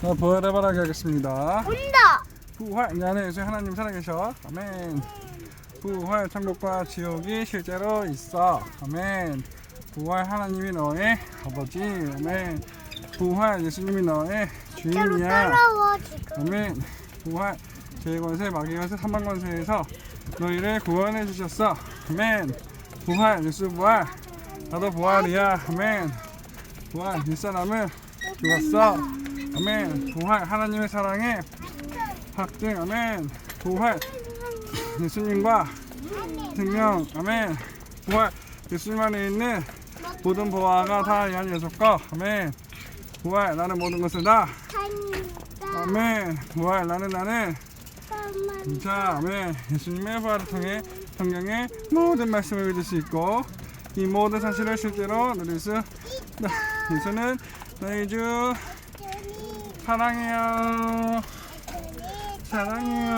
자, 부활의 바라기 하겠습니다. 온다. 부활, 내 안에 예수 하나님 살아계셔. 아멘. 부활, 천국과 지옥이 실제로 있어. 아멘. 부활, 하나님이 너의 아버지. 아멘. 부활, 예수님이 너의 주인이야. 따라와 지금. 아멘. 부활, 제권세, 마귀권세, 사망권세에서 너희를 구원해 주셨어. 아멘. 부활, 예수 부활. 나도 부활이야. 아멘. 부활, 윗사람은 죽었어. 아멘. 부활, 하나님의 사랑에 확증. 아멘. 부활, 예수님과 생명. 아멘. 부활, 예수님 안에 있는 모든 보화가 다 이한 예수거. 아멘. 부활, 나는 모든 것을 다. 아멘. 부활, 나는 나는. 자, 아멘. 예수님의 부활을 통해 성경의 모든 말씀을 믿을 수 있고 이 모든 사실을 실제로 누릴 수 있다. 예수는 너희 주 사랑해요. 사랑해요.